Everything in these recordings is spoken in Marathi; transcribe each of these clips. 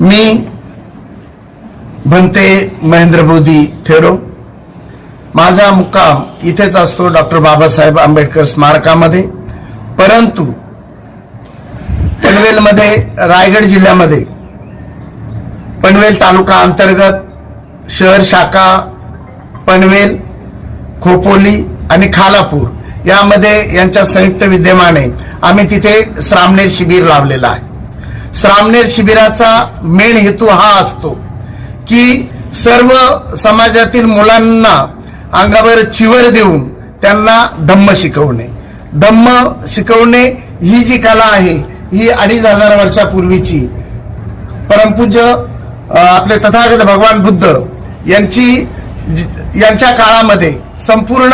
मी बनते महेंद्र मोदी थेरो माझा मुक्काम इथेच असतो डॉक्टर बाबासाहेब आंबेडकर स्मारकामध्ये. परंतु पनवेलमध्ये रायगड जिल्ह्यामध्ये पनवेल तालुका अंतर्गत शहर शाखा पनवेल खोपोली आणि खालापूर यामध्ये यांच्या संयुक्त विद्यमाने आम्ही तिथे श्रामणेर शिबिर लावलेलं आहे. श्रामनेर शिबिराचा मेन हेतू हा असतो की सर्व समाजातील मुलांना अंगावर चिवर देऊन त्यांना धम्म शिकवणे. धम्म शिकवणे ही जी कला आहे ही अडीच हजार वर्षापूर्वीची. परमपूज्य आपले तथागत भगवान बुद्ध यांची यांच्या काळामध्ये संपूर्ण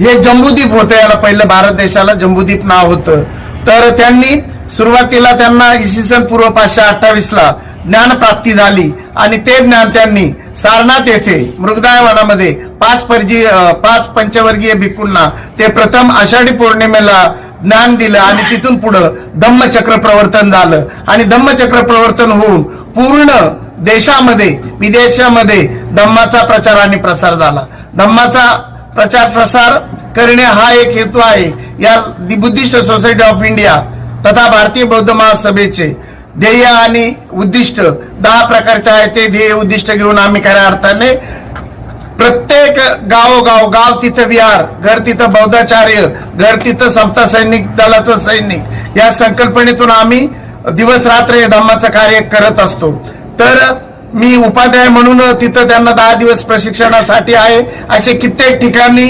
हे जम्बूद्वीप होतं याला पहिलं भारत देशाला जम्बूद्वीप नाव होतं. तर त्यांनी सुरुवातीला त्यांना इसवी सन पूर्व पाचशे अठ्ठावीस ला ज्ञान प्राप्ती झाली आणि ते ज्ञान त्यांनी सारनाथ येथे मृगदाय वनामध्ये पाच परजी पाच पंचवर्गीय भिक्खूंना ते प्रथम आषाढी पौर्णिमेला ज्ञान दिलं आणि तिथून पुढं धम्मचक्र प्रवर्तन झालं. आणि धम्मचक्र प्रवर्तन होऊन पूर्ण देशामध्ये विदेशामध्ये धम्माचा प्रचार आणि प्रसार झाला. धम्माचा प्रचार प्रसार करणे हा एक हेतू आहे. या बुद्धिस्ट सोसायटी ऑफ इंडिया तथा भारतीय बौद्ध महासभेचे ध्येय आणि उद्दिष्ट दहा प्रकारचे आहे. ते ध्येय उद्दिष्ट घेऊन आम्ही खऱ्या अर्थाने प्रत्येक गावोगाव गाव तिथं विहार घर तिथं बौद्धाचार्य घर तिथं समता सैनिक दलाचं सैनिक या संकल्पनेतून आम्ही दिवस रात्र हे धम्माचं कार्य करत असतो. तर मी उपाध्याय म्हणून तिथं त्यांना दहा दिवस प्रशिक्षणासाठी आहे. असे कित्येक ठिकाणी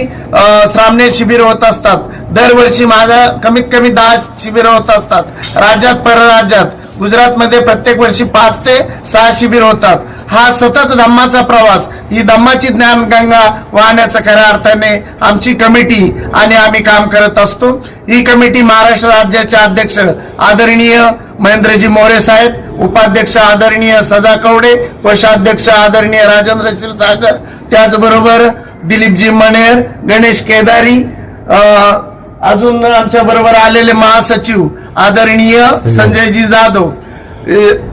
श्रामणे शिबिर होत असतात. दरवर्षी माझ्या कमीत कमी दहा शिबिर होत असतात. राज्यात परराज्यात. गुजरातमध्ये प्रत्येक वर्षी पाच ते सहा शिबिर होतात. हा सतत धम्माचा प्रवास. ही धम्माची ज्ञानगंगा वाहण्याचं खऱ्या अर्थाने आमची कमिटी आणि आम्ही काम करत असतो. ही कमिटी महाराष्ट्र राज्याचे अध्यक्ष आदरणीय महेंद्रजी मोरे साहेब उपाध्यक्ष आदरणीय सदा कवडे कोषाध्यक्ष आदरणीय राजेंद्र क्षीरसागर त्याचबरोबर दिलीपजी मणेर गणेश केदारी अजून आमच्या बरोबर आलेले महासचिव आदरणीय संजयजी जाधव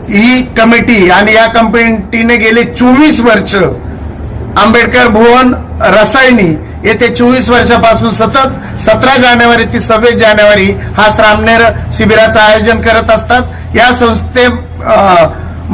ही कमिटी आणि या कमिटीने गेले चोवीस वर्ष. आंबेडकर भुवन रसायनी येथे चोवीस वर्षापासून सतत सतरा जानेवारी ते सव्वीस जानेवारी हा श्रामणेर शिबिराचं आयोजन करत असतात. या संस्थे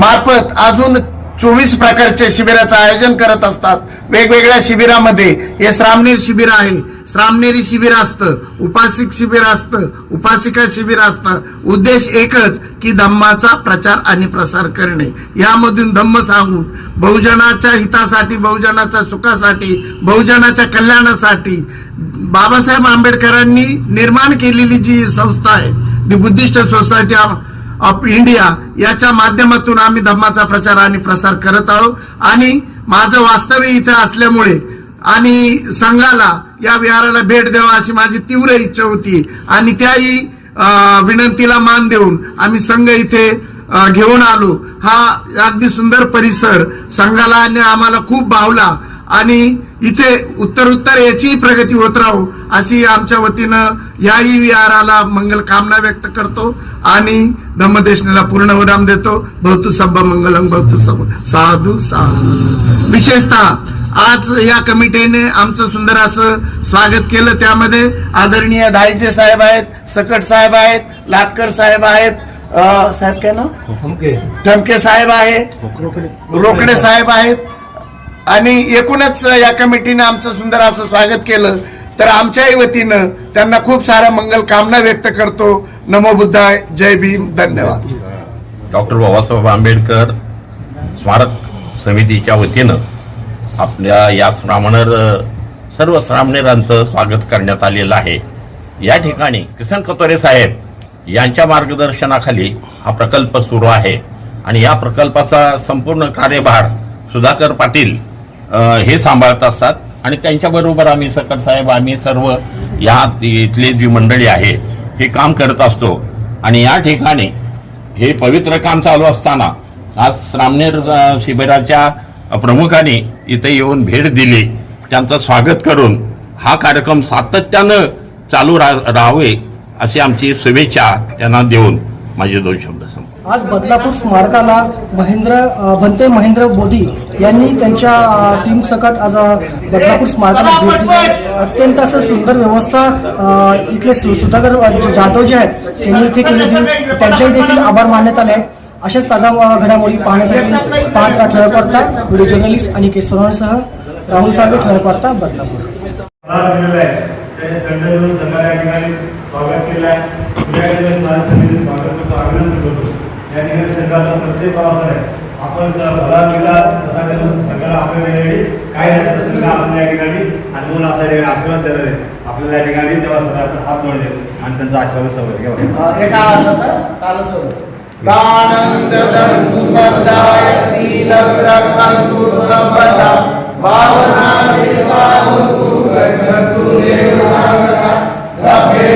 मार्फत अजून चोवीस प्रकारचे शिबिराचं आयोजन करत असतात. वेगवेगळ्या शिबिरामध्ये हे श्रामणेर शिबिर आहे. श्रामनेरी शिबिर असतं उपासिक शिबिर असतं उपासिका शिबिर असतं. उद्देश एकच की धम्माचा प्रचार आणि प्रसार करणे. यामधून धम्म सांगून बहुजनाच्या हितासाठी बहुजनाच्या सुखासाठी बहुजनाच्या कल्याणासाठी बाबासाहेब आंबेडकरांनी निर्माण केलेली जी संस्था आहे the Buddhist society of India याच्या माध्यमातून आम्ही धम्माचा प्रचार आणि प्रसार करत आहोत. आणि माझं वास्तव्य इथे असल्यामुळे आणि संघाला या विहाराला भेट द्यावा अशी माझी तीव्र इच्छा होती. आणि त्याही अं, विनंतीला मान देऊन आम्ही संघ इथे घेऊन आलो. हा अगदी सुंदर परिसर संघाला आणि आम्हाला खूप भावला. आणि इथे उत्तर उत्तर याचीही प्रगती होत राहू अशी आमच्या वतीनं याही विहाराला मंगल कामना व्यक्त करतो आणि धम्मदेशनेला पूर्ण विराम देतो. भवतु सब्ब मंगलम भवतु सब साधू साधू. विशेषतः आज या कमिटीने आमचं सुंदर असं स्वागत केलं त्यामध्ये आदरणीय दाईजे साहेब आहेत सकट साहेब आहेत लाटकर साहेब आहेत साहेब काय ना ठमके साहेब आहे रोकडे. साहेब आहेत. आणि एकूणच या कमिटीने आमचं सुंदर असं स्वागत केलं. तर आमच्याही वतीनं त्यांना खूप साऱ्या मंगल कामना व्यक्त करतो. नमो बुद्धाय जय भीम धन्यवाद. डॉक्टर बाबासाहेब आंबेडकर स्मारक समितीच्या वतीनं आपल्या या श्रामणर सर्व श्रामणेरांचं स्वागत करण्यात आलेलं आहे. या ठिकाणी किसन कतोरे साहेब यांच्या मार्गदर्शनाखाली हा प्रकल्प सुरू आहे. आणि या प्रकल्पाचा संपूर्ण कार्यभार सुधाकर पाटील हे सांभाळत असतात. आणि त्यांच्याबरोबर आम्ही सकर साहेब आम्ही सर्व या इथली जी मंडळी आहे हे काम करत असतो. आणि या ठिकाणी हे पवित्र काम चालू असताना आज श्रामनेर शिबिराच्या प्रमुखांनी इथे येऊन भेट दिली. त्यांचं स्वागत करून हा कार्यक्रम सातत्यानं चालू रा राहावे अशी आमची शुभेच्छा त्यांना देऊन माझे दोन शब्द आज बदलापूर स्मारकाला महेंद्र भंते महेंद्र मोदी यांनी त्यांच्या टीम सकट आज बदलापूर स्मारकाला भेट दिली. अत्यंत असं सुंदर व्यवस्था इथले सु- सुधाकर जाधव जे आहेत त्यांनी इथे केली त्यांच्याही देखील आभार मानण्यात आले आहेत. अशाच ताजा घडामोडी पाहण्यासाठी पाहत ठळक वार्ता. व्हिडिओ जर्नलिस्ट आणि केसरसह राहुल साळवे ठळक वार्ता बदलापूर. स्वागत केलं आहे. उद्या दिवस स्मारक समिती स्वागत करतो. अभिनंदन करतो. या ठिकाणी संघाचा प्रत्येक आहे आपण स- भला मिला असा करून संघाला आपल्या ठिकाणी काय नाही तर संघ आपल्या या ठिकाणी अनमोल असा ठिकाणी आशीर्वाद देणार आहे. आपल्याला या ठिकाणी तेव्हा हात जोडले आणि त्यांचा आशीर्वाद सोबत घ्यावा एका दानंद दंतु सदाय शीलं रक्षन्तु सर्वदा भावना निर्वाहन्तु गच्छन्तु देवतागता सभे